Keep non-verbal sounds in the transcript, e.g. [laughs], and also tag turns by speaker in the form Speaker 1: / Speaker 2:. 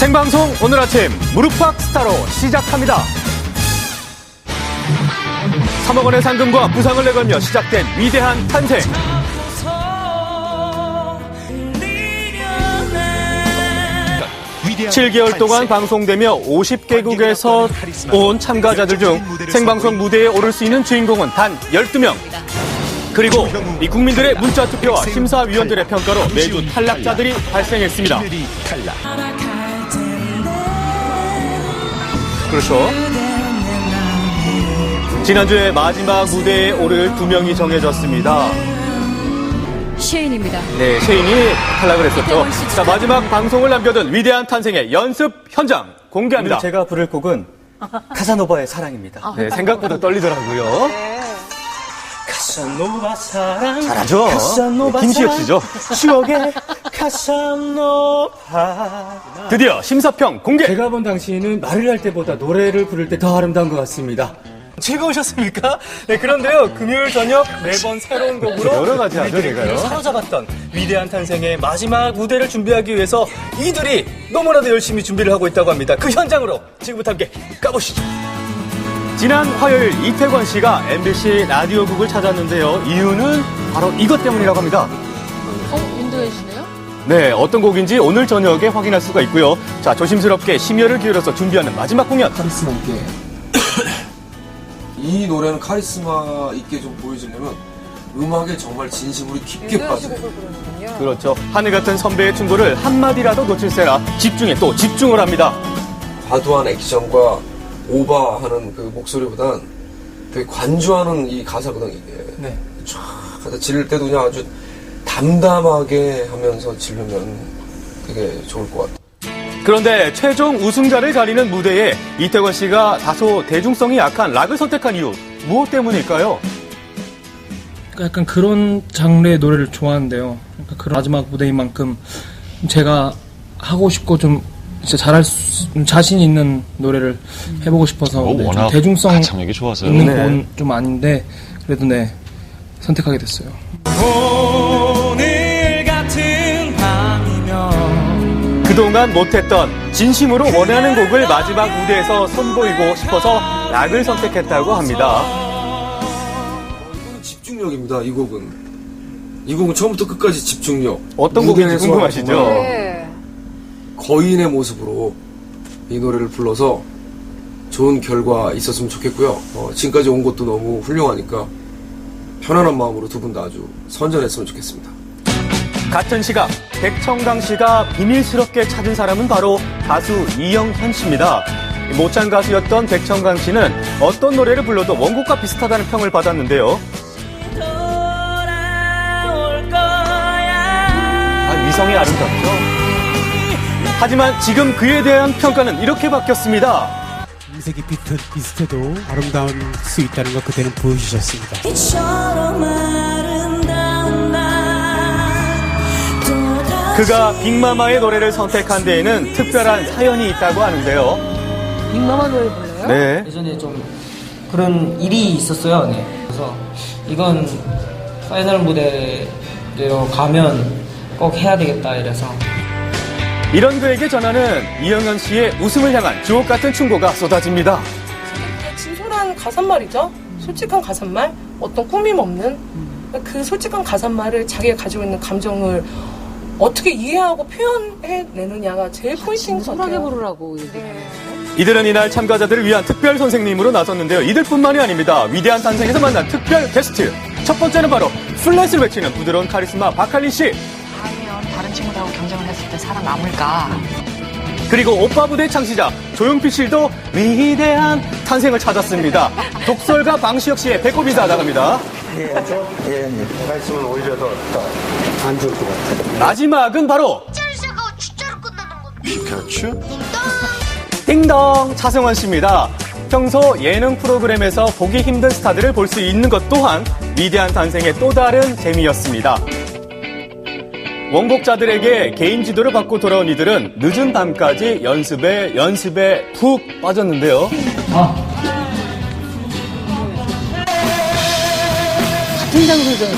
Speaker 1: 생방송 오늘 아침 무릎팍 스타로 시작합니다. 3억 원의 상금과 부상을 내걸며 시작된 위대한 탄생. 7개월 동안 방송되며 50개국에서 온 참가자들 중 생방송 무대에 오를 수 있는 주인공은 단 12명. 그리고 이 국민들의 문자 투표와 심사위원들의 평가로 매주 탈락자들이 발생했습니다. 그렇죠. 지난주에 마지막 무대에 오를 두 명이 정해졌습니다.
Speaker 2: 시인입니다.
Speaker 1: 네, 셰인이 탈락을 했었죠. 자, 마지막 방송을 남겨둔 위대한 탄생의 연습 현장 공개합니다.
Speaker 3: 제가 부를 곡은 [laughs] 카사노바의 사랑입니다.
Speaker 1: 네, 생각보다 떨리더라고요.
Speaker 3: 카사노바 사랑.
Speaker 1: 잘하죠?
Speaker 3: 카사노바
Speaker 1: 네, 김시혁 씨죠.
Speaker 3: 추억의 [laughs] 카사노바.
Speaker 1: 드디어 심사평 공개.
Speaker 3: 제가 본 당시에는 말을 할 때보다 노래를 부를 때 더 아름다운 것 같습니다. 즐거우셨습니까? 네, 그런데요, 금요일 저녁 매번 새로운 곡으로
Speaker 1: 여러 가지 하죠,
Speaker 3: 우리들의
Speaker 1: 제가요.
Speaker 3: 귀를 사로잡았던 위대한 탄생의 마지막 무대를 준비하기 위해서 이들이 너무나도 열심히 준비를 하고 있다고 합니다. 그 현장으로 지금부터 함께 가보시죠.
Speaker 1: 지난 화요일 이태권 씨가 MBC 라디오국을 찾았는데요. 이유는 바로 이것 때문이라고 합니다. 네, 어떤 곡인지 오늘 저녁에 확인할 수가 있고요. 자, 조심스럽게 심혈을 기울여서 준비하는 마지막 공연.
Speaker 4: 카리스마 있게 [coughs] 이 노래는 카리스마 있게 좀 보여주려면 음악에 정말 진심으로 깊게 빠져요.
Speaker 1: 그렇죠. 하늘 같은 선배의 충고를 한마디라도 놓칠세라 집중에 또 집중을 합니다.
Speaker 4: 과도한 액션과 오버하는 그 목소리보단 되게 관주하는 이 가사거든 이게.
Speaker 3: 네.
Speaker 4: 쫙 하다 지를 때도 그냥 아주 담담하게 하면서 지르면 되게 좋을 것 같아요.
Speaker 1: 그런데 최종 우승자를 가리는 무대에 이태권 씨가 다소 대중성이 약한 락을 선택한 이유 무엇 때문일까요?
Speaker 5: 그러니까 약간 그런 장르의 노래를 좋아하는데요. 그러니까 그런 마지막 무대인 만큼 제가 하고 싶고 좀 진짜 잘할 수, 좀 자신 있는 노래를 해보고 싶어서
Speaker 6: 어,
Speaker 5: 네, 좀
Speaker 6: 워낙
Speaker 5: 대중성
Speaker 6: 가창력이 좋아서요.
Speaker 5: 있는
Speaker 1: 네.
Speaker 5: 곡은 좀 아닌데 그래도 네 선택하게 됐어요.
Speaker 1: 그동안 못했던 진심으로 원하는 곡을 마지막 무대에서 선보이고 싶어서 락을 선택했다고 합니다.
Speaker 4: 이거는 집중력입니다. 이 곡은 이 곡은 처음부터 끝까지 집중력.
Speaker 1: 어떤 곡인지
Speaker 4: 무대에서
Speaker 1: 궁금하시죠?
Speaker 4: 정말
Speaker 2: 네.
Speaker 4: 거인의 모습으로 이 노래를 불러서 좋은 결과 있었으면 좋겠고요. 어, 지금까지 온 것도 너무 훌륭하니까 편안한 마음으로 두 분 다 아주 선전했으면 좋겠습니다.
Speaker 1: 같은 시각 백청강 씨가 비밀스럽게 찾은 사람은 바로 가수 이영현 씨입니다. 모창 가수였던 백청강 씨는 어떤 노래를 불러도 원곡과 비슷하다는 평을 받았는데요. 아, 위성이 아름답죠. 하지만 지금 그에 대한 평가는 이렇게 바뀌었습니다.
Speaker 7: 음색이 비슷, 비슷해도 아름다울 수 있다는 걸 그때는 보여주셨습니다.
Speaker 1: 그가 빅마마의 노래를 선택한 데에는 특별한 사연이 있다고 하는데요.
Speaker 2: 빅마마 노래 불러요?
Speaker 1: 네.
Speaker 8: 예전에 좀 그런 일이 있었어요. 네. 그래서 이건 파이널 무대로 가면 꼭 해야 되겠다 이래서
Speaker 1: 이런 그에게 전하는 이영현 씨의 웃음을 향한 주옥 같은 충고가 쏟아집니다.
Speaker 9: 진솔한 가사말이죠. 솔직한 가사말, 어떤 꾸밈 없는 그 솔직한 가사말을 자기가 가지고 있는 감정을 어떻게 이해하고 표현해내느냐가 제일 포인트인 것
Speaker 2: 진솔하게
Speaker 9: 같아요.
Speaker 2: 부르라고 얘기해요.
Speaker 1: 이들은 이날 참가자들을 위한 특별 선생님으로 나섰는데요. 이들뿐만이 아닙니다. 위대한 탄생에서 만난 특별 게스트. 첫 번째는 바로 플랫을 외치는 부드러운 카리스마 박할리 씨.
Speaker 10: 과연 다른 친구들하고 경쟁을 했을 때 살아남을까?
Speaker 1: 그리고 오빠 부대 창시자 조용필 씨도 위대한 탄생을 찾았습니다. [laughs] 독설가 방시혁 씨의 배꼽 인사 나갑니다. 마지막은 바로 띵동 차승원 씨입니다. 평소 예능 프로그램에서 보기 힘든 스타들을 볼 수 있는 것 또한 위대한 탄생의 또 다른 재미였습니다. 원곡자들에게 개인 지도를 받고 돌아온 이들은 늦은 밤까지 연습에 연습에 푹 빠졌는데요.
Speaker 2: 같은 장소에서